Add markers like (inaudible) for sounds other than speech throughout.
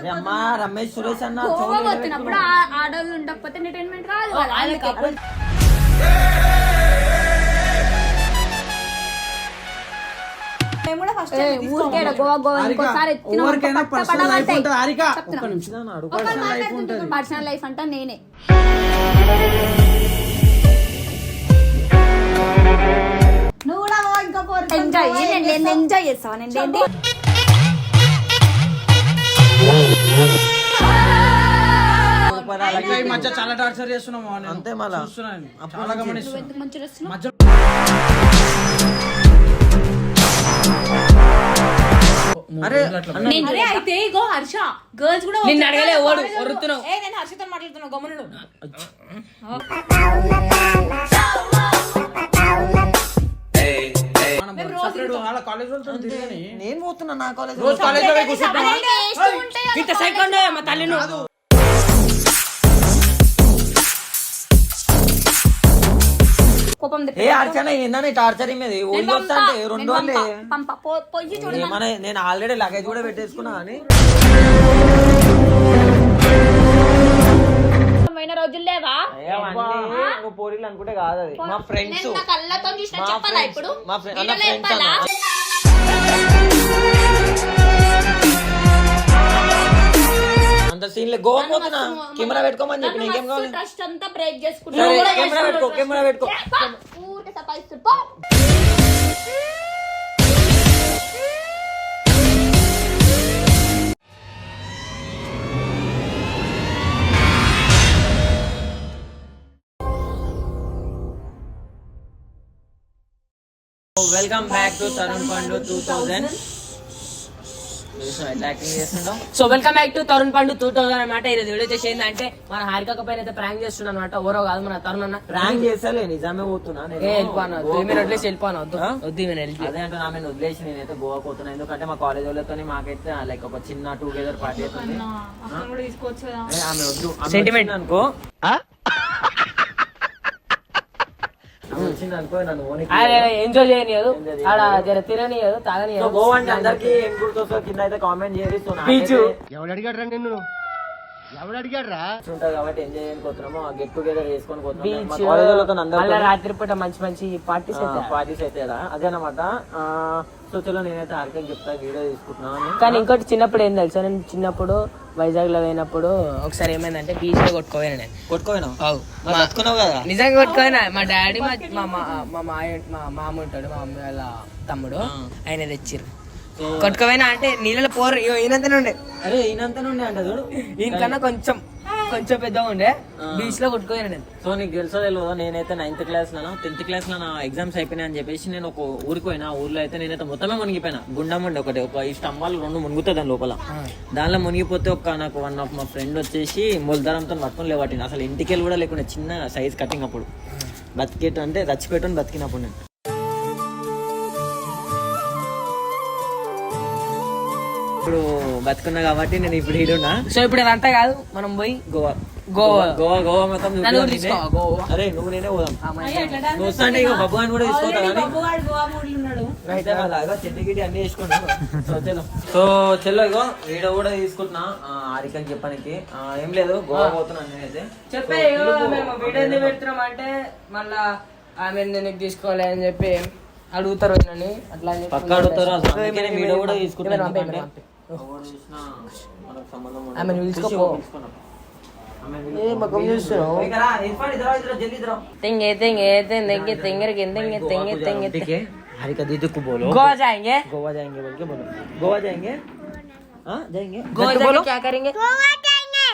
అరే అమ్మా రమేష్ సురేష్ అన్న గోవా చెవులు పోతున్నప్పుడు ఆ- ఆడోళ్ళు ఉండకపోతే ఎంటర్టైన్మెంట్ రాదు పర్సనల్ లైఫ్ అంటే నేనే. నువ్వు కూడా ఎంజాయ్ ఎంజాయ్ చేస్తావా? నేను ఈ మధ్య చాలా టార్చర్ చేస్తున్నాము నేను. అంతే మళ్ళా. చూస్తున్నాను చాలా? మధ్య అరే నేను అరే అయితే ఇగో హర్ష. గర్ల్స్ కూడా నిన్ను వచ్చారు. అడగలే, ఓడు, కాలేజీలో- ఒరుతున్నావు. ఏ నేను హర్షతో మాట్లాడుతున్నా గమనుడు మనం separate వాళ్ళ కాలేజ్ వాళ్ళతో తిరిగాని. నేను పోతున్నా నా కాలేజ్ రోజు కాలేజ్ సైకోండ్ మా తల్లి నువ్వు కోపం తెప్పి- ఏ అర్చన ఏందని టార్చర్ మీద? ఓళ్ళు వస్తా అంటే రెండు. ఏమన్నా నేను ఆల్రెడీ లగేజ్ కూడా పెట్టేసుకున్నా అని. రోజులు లేవా? పోరీలు అనుకుంటే కాదు అది. మా ఫ్రెండ్స్. మా చెప్పాలా సీన్ గోవా పోతున్నా. కెమెరా పెట్టుకోమని చెప్పి నన్ను నీకేం మస్తు కావాలి? ట్రస్ట్ అంతా బ్రేక్ చేసుకుంటా. సరే, నువ్వు కూడా కెమెరా చేసుకుంటావు పెట్టుకో, ట్రస్ట్. కెమెరా పెట్టుకో. ఏ, పా, ఊరికే సతాయిస్తుడు, పో. Welcome back to Tarun Pandu two thousand acting చేస్తుంటాం so welcome back to Tarun Pandu two thousand అనమాట ఈరోజు వీడియో వచ్చేసి ఏంటంటే మన హారిక పైన అయితే ప్రాంక్ చేస్తున్నాను అనమాట ఎవరో కాదు మన తరుణ్ అన్న. ప్రాంక్ చేస్తలే నిజమే పోతున్నా నేను. ఏ వెళ్ళిపోను వదిలేసి వెళ్ళిపోను వద్దు. వద్దు ఈమెను వెళ్ళి అదే అంటే ఆమెను వదిలేసి నేనైతే గోవా పోతున్నా. ఎందుకంటే మా కాలేజ్ వాళ్ళతో మాకైతే లైక్ ఒక చిన్న టుగెదర్ పార్టీ అవుతుంది. ఆమె వద్దు. వచ్చింది అనుకో ఆమె వచ్చింది అనుకో నన్ను ఎంజాయ్ చేయనియదు. ఆడ జర తిరగనియదు సో తాగనియదు. గోవా అంటే అందరికి ఏం గుర్తొస్తుందో కింద అయితే కామెంట్ చేసి. ఎవడు అడిగాడ్రా నిన్ను? ఎవడు అడిగాడ్రా ఉంటుంది కాబట్టి ఎంజాయ్ చేయడానికి పోతున్నాము గెట్ టుగెదర్ చేసుకొని పోతున్నాం మా బీచ్ కాలేజ్ వాళ్ళతో అలా అందరూ రాత్రి పూట మంచి మంచి పార్టీస్ అయితే పార్టీస్ అయితే కదా అదే అనమాట సో చలో నేనైతే ఆర్కే చెప్తా వీడియో తీసుకుంటున్నాను కానీ ఇంకోటి చిన్నప్పుడు ఏం తెలుసా నేను చిన్నప్పుడు వైజాగ్లో పోయినప్పుడు ఒకసారి ఏమైందంటే బీచ్లో కొట్టుకోపోయినా నేను బతుకున్నావు కదా నిజంగా కొట్టుకోయినా మా డాడీ మా మా మా మా మాయ మా మామ ఉంటాడు మా మమ్మీ వాళ్ళ తమ్ముడు ఆయన తెచ్చిర్రు కొట్టుకోపోయినా అంటే నీళ్ళలో పోరు. ఈయనంతనే ఉండే. అరే ఈయనంత నుండి అంట చూడు. ఈయనకన్నా కొంచెం కొంచెం పెద్దగా ఉండే. బీచ్లో కొట్టుకోయినా నేను. సో నీకు తెలుసో తెలియదు నేనైతే నైన్త్ క్లాస్లో టెన్త్ క్లాస్లో నా ఎగ్జామ్స్ అయిపోయినాయి అని చెప్పేసి నేను ఒక ఊరికి పోయినా. ఊర్లో అయితే నేనైతే మొత్తమే మునిగిపోయినా. గుండం ఉండే ఒకటి ఒక ఈ స్తంభాలు రెండు మునుగుతాయి దాని లోపల. దానిలో మునిగిపోతే ఒక నాకు వన్ ఆఫ్ మా ఫ్రెండ్ వచ్చేసి మొలదరంతో పట్టుకొని లేవట్టింది అసలు ఇంటికి వెళ్ళి కూడా లేకుండా చిన్న సైజ్ కటింగ్ అప్పుడు. బతికేట అంటే చచ్చిపెట్టుని బతికినప్పుడు నేను. ఇప్పుడు బతుకున్నా కాబట్టి నేను ఇప్పుడు ఈడున్నా సో ఇప్పుడు ఇదంతా కాదు మనం పోయి గోవా. గోవా. గోవా గోవా మొత్తం నన్ను నేనే. అరే నువ్వు నేనే పోదాం. నువ్వు వస్తా అంటే ఇక బబ్బు అని? కూడా తీసుకోతా చెట్టు గిట్టి అన్ని వేసుకున్నాను సో చెల్లో. సో చెల్లో ఇగో వీడియో కూడా తీసుకుంటున్నా. ఆ, హారికకి చెప్పడానికి ఏం లేదు గోవా పోతున్నాను నేనైతే. చెప్పే. మేము వీడియో ఎందుకు పెడుతున్నాం అంటే మళ్ళా ఆమె ఎందుకు తీసుకోవాలి అని చెప్పి అడుగుతారు వీళ్ళని. అట్లా పక్క అడుగుతారు నేను వీడియో కూడా తీసుకుంటాను ఆమె तेंगे तेंगे तेंगे तेंगे तेंगे तेंगे तेंगे हरिका दीदी को बोलो गोवा जाएँगे गोवा जाएँगे बोल के बोलो गोवा जाएँगे हाँ जाएँगे गोवा बोलो क्या करेंगे गोवा जाएँगे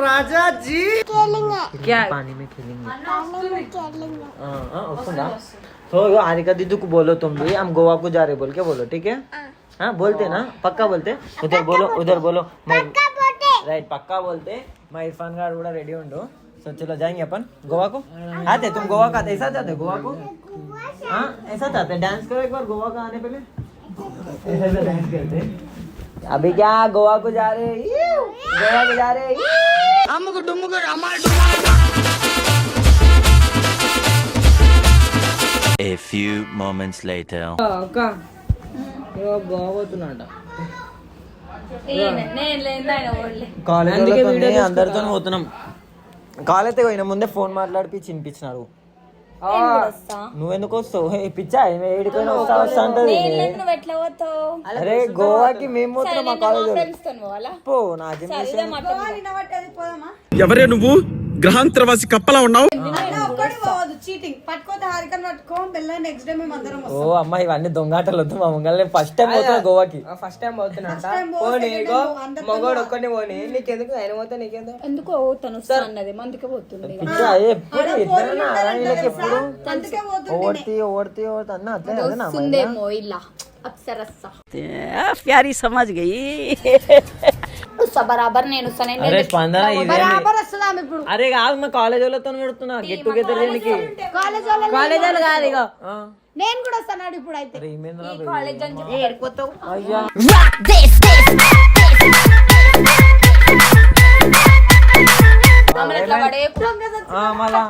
राजा जी खेलेंगे क्या पानी में खेलेंगे पानी में खेलेंगे हाँ हाँ उसको ना तो हारिका दीदी को बोलो तुम भी हम गोवा को जा रहे बोल के बोलो ठीक है हाँ बोलते ना पक्का बोलते? उधर बोलो उधर बोलो मैं राइट पक्का बोलते। मैं इरफान का पूरा रेडी हूँ सो चलो जाएँगे अपन। गोवा को? आते तुम गोवा का ऐसा जाते गोवा को? हाँ ऐसा चाहते डांस करो एक बार गोवा का आने पहले। ऐसा डांस करते अभी क्या गोवा को जा रहे गोवा को जा रहे हम को डुम डुमको हमारे A few moments later. हाँ, oh, God. కాలేజ్ అందరితో పోతున్నాం. కాలేజ్ పోయిన ముందే ఫోన్ మాట్లాడిపించి వినిపించినారు. నువ్వెందుకు వస్తావు? ఏ పిచ్చా? ఏడిపోయినా వస్తా వస్తా అంటది. అరే గోవాకి మేము పోతున్నాం మా కాలేజ్ పో నాకేం చేసావు? ఎవరే నువ్వు? గ్రహాంతరవాసి కప్పలా ఉన్నావు? ఓ అమ్మా ఇవన్నీ దొంగాటలు వద్దు మా ముంగల్ని ఫస్ట్ టైం పోతున్నా గోవాకి. ఫస్ట్ టైం పోతున్నా పోనీ మగోడు ఒక్కడిని పోనీ. నీకెందుకు? ఆయన పోతే నీకెందుకు? ఎందుకో అన్నది. మందుకే పోతుంది ఎప్పుడు ఓడితే ఓడితే అన్న ప్యారీ సమాజ్ గయి వస్తా బరాబర్ నేను అరే స్పందన ఇది బరాబర్ వస్తుంది ఆమె ఇప్పుడు? అరే కాదు మా కాలేజ్ వాళ్ళతో పెడుతున్నా. గెట్ టుగెదర్ చేయడానికి కాలేజ్ వాళ్ళ కాలేజ్ వాళ్ళు కాదు ఇగో. నేను కూడా వస్తాను ఇప్పుడు అయితే. అయ్యా. మళ్ళా.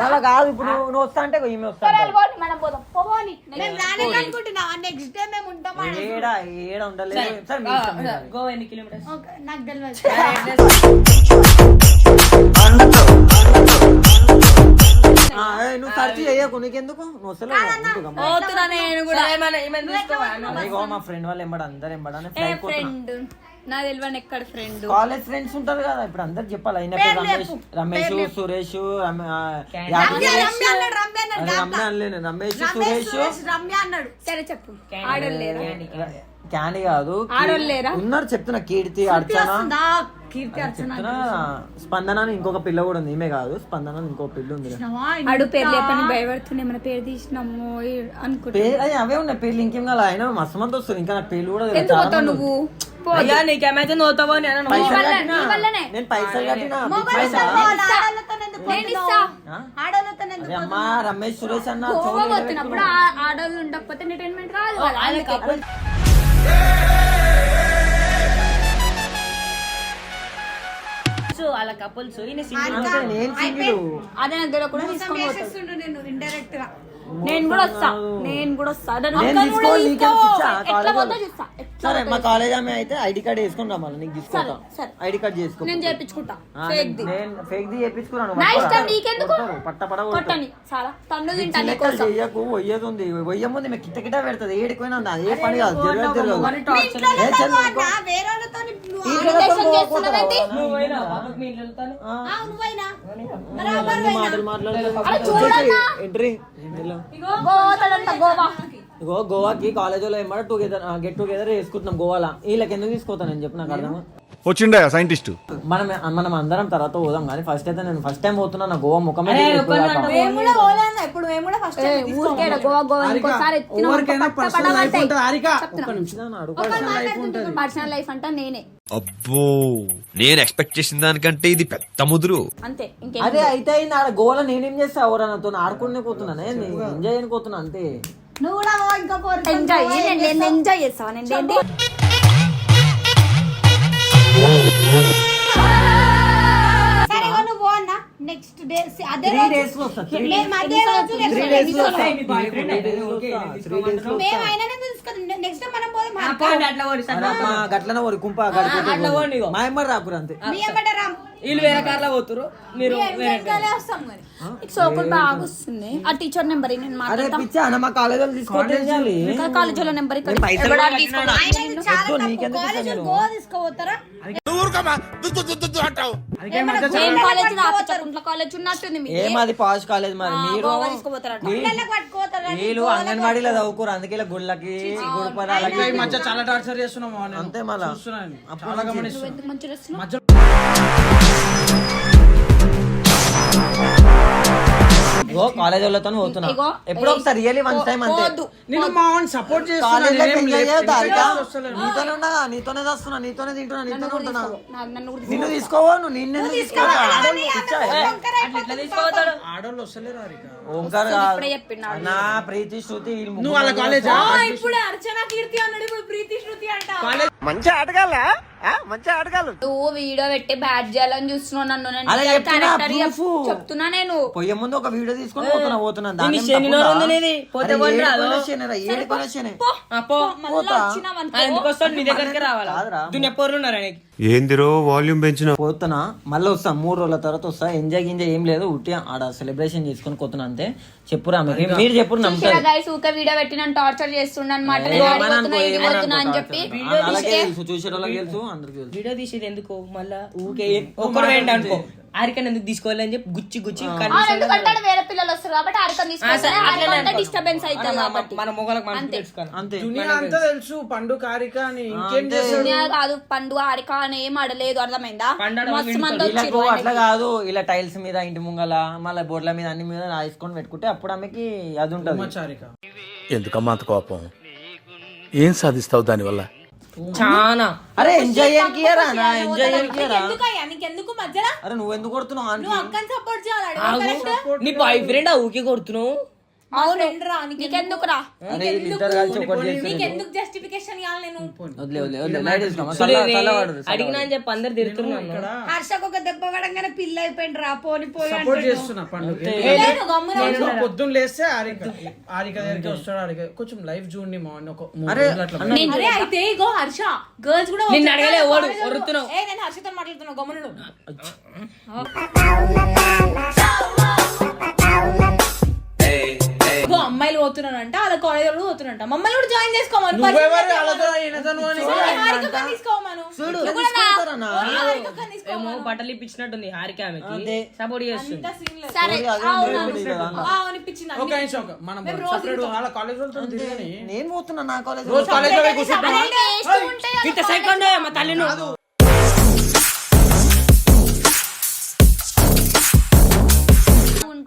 మళ్ళా కాదు ఇప్పుడు నువ్వు వస్తా అంటే ఈమె వస్తా నెక్స్ట్ డే మేము ఉంటాం. ఏడ ఏడ ఉండలేదు. సార్. గోవా ఎన్ని కిలోమీటర్స్? నాకు తెలియదు (laughs) నువ్వు సర్చ్ చేయకు నీకెందుకు? నువ్వు ఇగో మా ఫ్రెండ్ వాళ్ళు ఎంబడి అందరు ఎంబడని ఫ్లైట్ పోతున్నా. ఫ్రెండ్? నా తెలియని ఎక్కడ ఫ్రెండ్ కాలేజ్ ఫ్రెండ్స్ ఉంటారు కదా ఇప్పుడు అందరు చెప్పాలి. అయిన రమేష్ రమేష్ సురేష్. రమ్య అన్నాడు రమ్య అన్నాడు అరే రమ్య అనలేను. రమేష్ సురేష్. రమ్య అన్నాడు. సరే చెప్పు. ఆడలేరా క్యాని కాదు? ఉన్నారు చెప్తున్నా కీర్తి అర్చన. వస్తుందా? కీర్తి అర్చన చెప్తున్నా స్పందన అని ఇంకొక పిల్ల కూడా ఉంది ఈమె కాదు స్పందన అని ఇంకో పిల్ల ఉంది. ఆడు పేరు లేపని భయపడుతుండే మన పేరు తీసినాము అనుకుంటా అవే ఉన్నాయి పేర్లు ఇంకేం కాదు ఆయన మస్తు మంది వస్తారు ఇంకా నా పేర్లు కూడా నువ్వు. అయ్యా నీకేమైతే పోతావో అని అన్నాను. పైసలు వల్ల- కట్టినా. నీ వల్లనే. నేను పైసలు కట్టినా? నేను అమ్మా రమేష్ సురేష్ అన్న గోవా పోతున్నప్పుడు ఆ- ఆడోళ్ళు ఉండకపోతే ఎంటర్టైన్మెంట్ రాదు. వాళ్ళ కపుల్స్ నేను అదే నేను ఇండైరెక్ట్గా నేను కూడా వస్తా. నేను కూడా వస్తా. సరే మా. కాలేజ్ ఆమె అయితే ఐడి కార్డ్ వేసుకుని రమ్మని నీకు తీసుకుంటా సరే. ఐడి కార్డ్ చేసుకో. నేను చేపించుకుంటా. ఆ, ఫేక్ ది. నేను ఫేక్ ది చేపించుకున్నాను నా ఇష్టం నీకెందుకు? పట్ట పడ కొట్టని. చాలా. తన్ను తింటా చిన్నెక్కలు నీకోసం చెయ్యకు వయ్యేది ఉంది. వయ్య ముందు మీకు కిట్ట కిట్ట పెడుతుంది. ఏడిపోయినా అది ఏ పని కాదు జరగదు మాటలు మాట్లాడుతూ అరే చూడన్నా. ఎంట్రీ గోవాడంట గోవా ఇగో గోవాకి కాలేజీలో లో టుగెదర్ గెట్ టుగెదర్ వేసుకుంటున్నాం గోవాలో. వీళ్ళకి ఎందుకు తీసుకోతానని చెప్పి నాకు అర్థం వచ్చిండా సైంటిస్ట్? మనం మనం అందరం తర్వాత పోదాం కానీ ఫస్ట్ అయితే నేను ఫస్ట్ టైం పోతున్నా నా గోవా ముఖమే అరే, తెలియదు ఒక్కడిని ఇప్పుడు దాకా. మేము కూడా పోలేదా ఇప్పుడు మేము కూడా ఫస్ట్ ఏ, ఊరికే గోవా గోవా ఇంకోసారి ఎత్తిన ఎవరికైనా పట్ట పర్సనల్ లైఫ్ పడమంటాయి. ఉంటుంది. హారిక చెప్తున్నా. ఒక్క నిమిషం నా అడుగు. పర్సనల్ లైఫ్ అంటే నేనే. అబ్బో నేను ఎక్స్పెక్ట్ చేసిన దానికంటే ఇది పెద్ద ముదురు. అంతే ఇంకేం అదే అయితే అయింది ఆడ గోవాలో నేనేం చేస్తా ఎవరన్నాతో ఆడుకునే పోతున్నానే ఎంజాయ్ చేయని పోతున్నా అంతే. నువ్వు కూడా. ఎంజాయ్ నేను ఎంజాయ్ చేస్తావా? నేను నెక్స్ట్ డే అదే రోజు. మేము అదే రోజు మేము అయినా నెక్స్ట్ మనం పోదాం. అట్లా గట్లనే. మా రాకురు అంతే. మీ అమ్మటే రామ్. వీళ్ళు వేరే కార్లో పోతురు మీరు వేరే car. వస్తాం మరి. నీకు సోకులు బాగా వస్తుంది ఆ టీచర్ నెంబర్ నేను అరే మాట్లాడతా. పిచ్చా అన్న మా కాలేజ్ వాళ్ళు తీసుకోవాలి కాలేజీలో నెంబర్ ఇక్కడ తప్పు. నీకెందుకు కాలేజీలో తీసుకోపోతారా? ఏం కాలేజ్ రాపచ్చకుంట్ల కాలేజ్ ఉన్నట్టుంది మరి. మీరు గోవా తీసుకోపోతారట. మీ- పిల్లలకు పట్టుకోతారా వీళ్ళు అంగన్వాడీలో చదువుకోరు. అందుకే ఇలా గుళ్ళకి గుడిపదాలకి ఈ మధ్య చాలా టార్చర్ చేస్తున్నాము నేను అంతే మళ్ళా. చూస్తున్నాను. అప్పుడు చాలా నుంచి. గమనిస్తున్నాను. ఎందుకు మంచిగా చేస్తున్నావు? మధ్య ఇగో కాలేజ్ వాళ్ళతో పోతున్నా. ఎప్పుడో ఒకసారి రియల్లీ వన్ టైం అంతే. నేను మా వాడిని సపోర్ట్. నీతోనే ఉన్నా నీతోనే వస్తున్నా నీతోనే తింటున్నా నీతోనే ఉంటున్నా. నన్ను తీసుకోవా? నువ్వు నిన్ను ఆడోళ్ళు వస్తలేరు ఓంకార్. నా ప్రీతి శృతి వీళ్ళు నువ్వు వాళ్ళ కాలేజా? ఇప్పుడే అర్చన కీర్తి అన్నాడు ఇప్పుడు ప్రీతి శృతి అంట. మంచి ఆటగాళ్ళ మంచిగా అడగాలి నువ్వు వీడియో పెట్టి బ్యాడ్ చేయాలని చూస్తున్నావు నన్ను. చెప్తున్నా, నేను. పోయే ముందు ఒక వీడియో తీసుకొని పోతున్నా పోతున్నా. ఏందిరో వాల్యూమ్ పెంచిన పోతున్నా. మళ్ళీ వస్తా. మూడు రోజుల తర్వాత వస్తా. ఎంజాయ్ గింజాయ్ ఏం లేదు. ఉట్టి ఆడ సెలబ్రేషన్ చేసుకొని పోతున్నా అంతే. చెప్పురా మీరు గైస్ ఊకే వీడియో పెట్టి నన్ను టార్చర్ చేస్తుండ అనమాట అని చెప్పి. టార్చర్. అలాగే తెలుసు చూసేటోళ్ళకి తెలుసు అందరికి తెలుసు. వీడియో తీసేది ఎందుకు? మళ్ళా ఊకే ఒక్కరు వేయండి అనుకో. ఆరికన్ ఎందుకు తీసుకోవాలి అని చెప్పి గుచ్చి గుచ్చి ఎందుకంటే వేరే పిల్లలు వస్తారు కాబట్టి ఆరికం తీసుకుంటే డిస్టర్బెన్స్ అవుతుంది కాబట్టి. మన మొగలకు అంతే. అంతా. తెలుసు పండు కారిక అని ఇంకేం కాదు పండు ఆరిక అని ఏం ఆడలేదు అర్థమైందా? మస్తు మంది అట్లా కాదు ఇలా టైల్స్ మీద ఇంటి ముంగల మళ్ళీ బోర్డుల మీద అన్ని మీద రాసుకొని పెట్టుకుంటే అప్పుడు ఆమెకి అది ఉంటది. చారిక ఎందుకమ్మా అంత కోపం? ఏం సాధిస్తావు దానివల్ల? చాలా అరే ఎంజాయ్ చేయరా ఎంజాయ్ చేయరా ఎందుకయ్యా? నీకెందుకు మధ్యలో? అరే నువ్వు ఎందుకు కొడుతున్నావు ఆనికి? నువ్వు అక్కని సపోర్ట్ చేయాలి నీ బాయ్ ఫ్రెండ్ ఆ ఊకే కొడుతున్నావు? నీకెందుకు రా నీకెందుకు? జస్టిఫికేషన్ ఇవ్వాలి నేను? అడిగినా అని చెప్పి అందరు తిరుగుతున్నాను హర్షకు ఒక దెబ్బ పడంగానే పిల్ల అయిపోయింది రా పోని పోయి సపోర్ట్ చేస్తున్నా పండు. లేదు, గమ్మున ఉండు. పొద్దున్న లేస్తే ఆరిక ఆరిక దగ్గరికి వస్తాడు ఆరిక. కొంచెం లైవ్ చూడండి మా అరే, అయితే ఇగో హర్ష గర్ల్స్ కూడా నిన్ను. అడగలే, నేను హర్షతో మాట్లాడుతున్నా గమనుడు అమ్మాయిలు పోతున్నారంట వాళ్ళ కాలేజ్ వాళ్ళు పోతున్నారంట. మమ్మల్ని కూడా జాయిన్ చేసుకోమని. ఏమో బట్టలు ఇప్పించినట్టుంది హారిక ఆమెకి. సపోర్ట్ చేస్తుంది. నేను పోతున్నా నా కాలేజ్ రోజు కాలేజ్లో పోయి కూర్చుంటావా? ఇంత సెకండ్ మా తల్లి నువ్వు?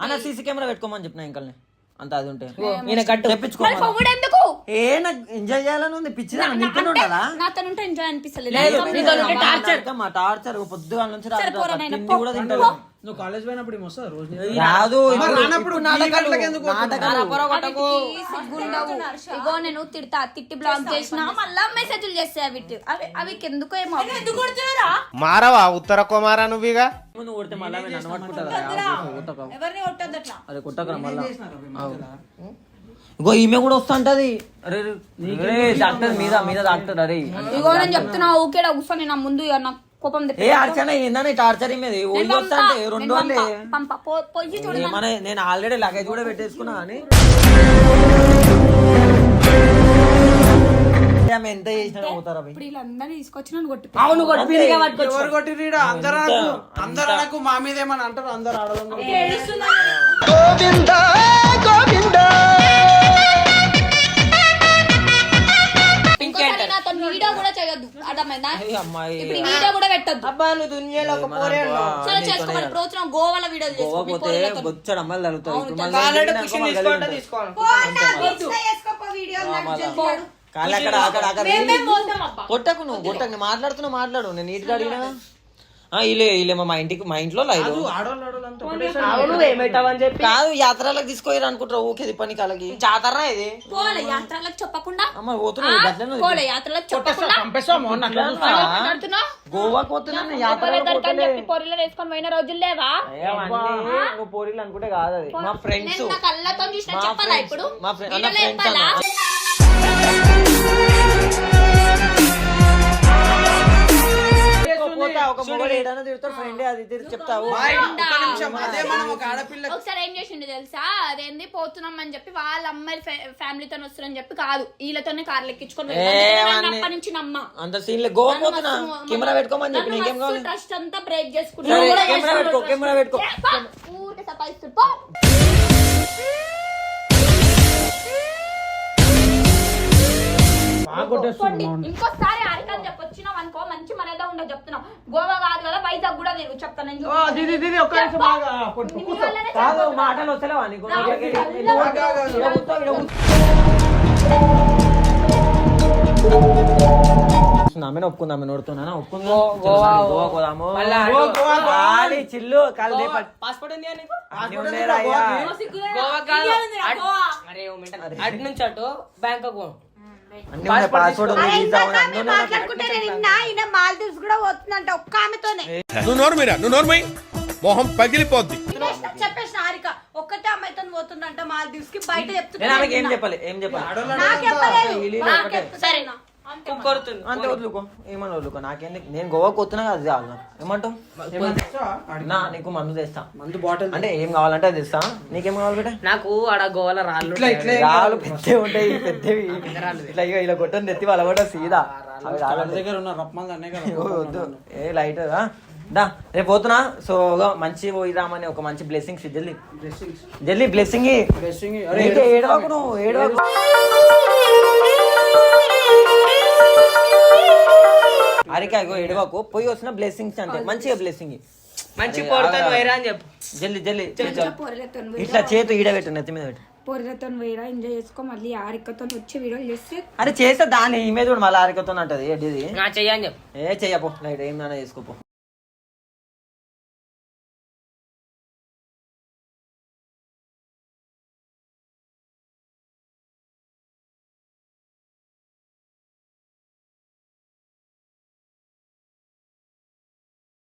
అన్న సీసీ కెమెరా పెట్టుకోమని చెప్పిన ఇంకల్ని. అంత అది ఉంటే. ఈయన ఏ నాకు ఎంజాయ్ చేయాలని ఉంది. పిచ్చిదా నీతో ఉండాలా? నాతో ఉంటే ఎంజాయ్ అనిపిస్తలేదు. లేదు, నీతో ఉంటే టార్చర్ మా టార్చర్ పొద్దుగాల నుంచి తిండి కూడా నువ్వు కాలేజ్ పోయినప్పుడు ఏమో రోజు రాదు రానప్పుడు. ఇగో నేను తిడతా తిట్టి బ్లాక్ చేసిన మళ్ళా మెసేజ్లు చేస్తాయి అవి అవి అవి ఎందుకో ఏమో. ఎందుకు కొడుతున్నారా? మారవా? ఉత్తర కుమారా నువ్వుగా ముందు కొడితే మళ్ళీ. ఎవరిని కొట్టద్దు అట్లా? అరే కొట్టకరా మళ్ళా. ఇగో ఈమె కూడా వస్తుంటది. అరే అరే డాక్టర్ మీద మీద డాక్టర్ అరే. ఇగో నేను చెప్తున్నా ఊకేడా కూర్చొని నా ముందు ఇక నాకు కోపం ఏ తెప్పి అర్చన ఏందని టార్చర్ మీద? వస్తా అంటే రెండు నేను ఆల్రెడీ లగేజ్ కూడా పెట్టేసుకున్నా అని ఆమె ఎంత చేసినా పోతారా? ఇప్పుడు వీళ్ళందరినీ కొట్టి. అవును కొట్టి ఎవరు అందరు నాకు అందరు నాకు మా మీద ఏమని అంటారు? అందరు ఆడదాం వీడియో కూడా చేయొద్దు. అర్థమైందా? ఇప్పుడు ఈ వీడియో కూడా పెట్టొద్దు. అబ్బా నువ్వు దునియాలో ఒక పోరే సరే చేసుకోమని గోవాల బొచ్చడు అమ్మాయిలు తీసుకోవాలి. వీడియో కొట్టకు నువ్వు కొట్టకు నేను మాట్లాడుతున్నా మాట్లాడు. నేను నీట్గా అడిగినా? ఇలే మా ఇంటికి మా ఇంట్లో లైవ్ అవును చెప్పి. కాదు యాత్రలకు తీసుకొని అనుకుంటారు. ఊకే పని కాలకి జాతర ఇది. పోలే యాత్రలకు చెప్పకుండా. అమ్మ పోతున్నావు ఆ, గట్లనే పోలే యాత్రలకు చెప్పకుండా. గోవాకి పోతున్నాను అని యాత్ర చెప్పి పొరిలో వేసుకొని పోయిన రోజులు లేవా? నువ్వు పోరీలు అనుకుంటే కాదు అది. మా ఫ్రెండ్స్. మా చెప్పాలా పోతా ఒక మొగడు ఏడైనా తిడతాడు ఫ్రెండ్ అది తిరిగి చెప్తావు. ఒక్క నిమిషం అదే మనం ఒక ఆడపిల్ల ఒకసారి ఏం చేసిండు తెలుసా? అదేంది పోతున్నాం అని చెప్పి వాళ్ళ అమ్మాయి ఫ్యామిలీతో వస్తున్నారని చెప్పి కాదు వీళ్ళతోనే కార్లు ఎక్కించుకొని ఏ, వెళ్ళిపోయింది. వాణ్ణి- అప్పటి నుంచి నమ్మ. అంత సీన్లే. గోవా పోతున్నా. కెమెరా పెట్టుకోమని చెప్పి నీకేం కావాలి? ట్రస్ట్ అంతా బ్రేక్ సరే, చేసుకుంటా కెమెరా పెట్టుకో కెమెరా పెట్టుకో. ఊరికే పో. ఇంకోసారి చెప్పి వచ్చినావు అనుకో మంచి మర్యాద ఉండదు చెప్తున్నావు గోవా కాదు కదా వైజాగ్ కూడా నేను చెప్తాను నేను చూపిస్తాను. దీది దీది ఒక్క నిమిషం బాగా నీ వల్లనే కాదు చెప్పొద్దు. మాటలు వస్తలేవా నీకు? నా ఇక్కడికి వెళ్ళి- కళ్ళలో ఇటు ఉంది. కూర్చో, ఇటు కూర్చో, ఇటు కూర్చో. ఆమె ఒప్పుకుందాం? నోడుతున్నానా ఒప్పుకుందా? గోవా గోవా పోదాము. మళ్ళా గోవా, అటు- గోవా, గాలి చిల్లు కాళ్ళు పాస్పోర్ట్ ఉంది నీకు? అన్నీ ఉన్నాయిరా అయ్యా. గోవా కాదు. ఇండియా ఉందిరా, అట్- గోవా. అరే ఓ మినిట్. అటు నుంచి అటు బ్యాంకాక్ పో అన్ని ఉన్నాయి పాస్వర్డ్ ఉంది వీసా ఉంది అన్ని ఉన్నాయి. నాకు. మాట్లాడుకుంటే నేను నిన్న ఈయన మాల్దీవ్స్ కూడా పోతుందంట ఒక్క ఆమెతోనే. నువ్వు నోరు మీరా నువ్వు నోరు మై. మొహం పగిలిపోద్ది. చెప్పేసిన- హారిక ఒక్కటే అమ్మాయితో పోతుందంట మాల్దీవ్స్కి బయట నేను ఆమెకి ఏం చెప్తున్నా. చెప్పాలి ఏం చెప్పాలి? నాకు చెప్పలేదు. సరే కొడుతుంది అంతే వదులుకో. ఏమని వదులుకో? నాకేం నేను గోవాకి వస్తున్నా అది చాలు. నాకు ఏమంటావు? నా నీకు మందు తెస్తా. మందు బాటిల్ అంటే ఏం కావాలంటే అది తెస్తా. నీకేం కావాలి బిడ్డ? నాకు ఆడ గోవాల రాళ్ళు రాళ్ళు పెద్దవి ఉంటాయి పెద్దవి. ఇట్లా ఇగో ఇలా కొట్టని తెత్తి వాళ్ళ కూడా సీదా. అవి రాళ్ళు వాళ్ళ దగ్గర ఉన్న వద్దు. ఏ లైట్ ఆ? దా రేపు పోతున్నా. సో మంచి పోయిరామని ఒక మంచి బ్లెస్సింగ్స్ జల్దీ. జల్దీ బ్లెస్సింగ్ బ్లెస్సింగ్ ఏడవకు నువ్వు ఏడవకు. అరికా ఇగో ఏడవకు పోయి వచ్చిన బ్లెస్సింగ్స్ అంటే మంచిగా బ్లెస్సింగ్ మంచి పొడతాను వైరా అని చెప్పు. జల్దీ పొరలతో ఇట్లా చేతు ఈడ పెట్టు నెత్తి మీద పెట్టు. పొరలతో వేరా ఎంజాయ్ చేసుకో మళ్ళీ ఆరికతో వచ్చి వీడియోలు చేస్తే అరే చేస్తే దాని ఇమేజ్ కూడా మళ్ళీ ఆరికతో అంటది ఏంటిది? నా చెయ్యని చెప్పు. ఏ చెయ్యపో లైట్ ఏమైనా చేసుకోపో.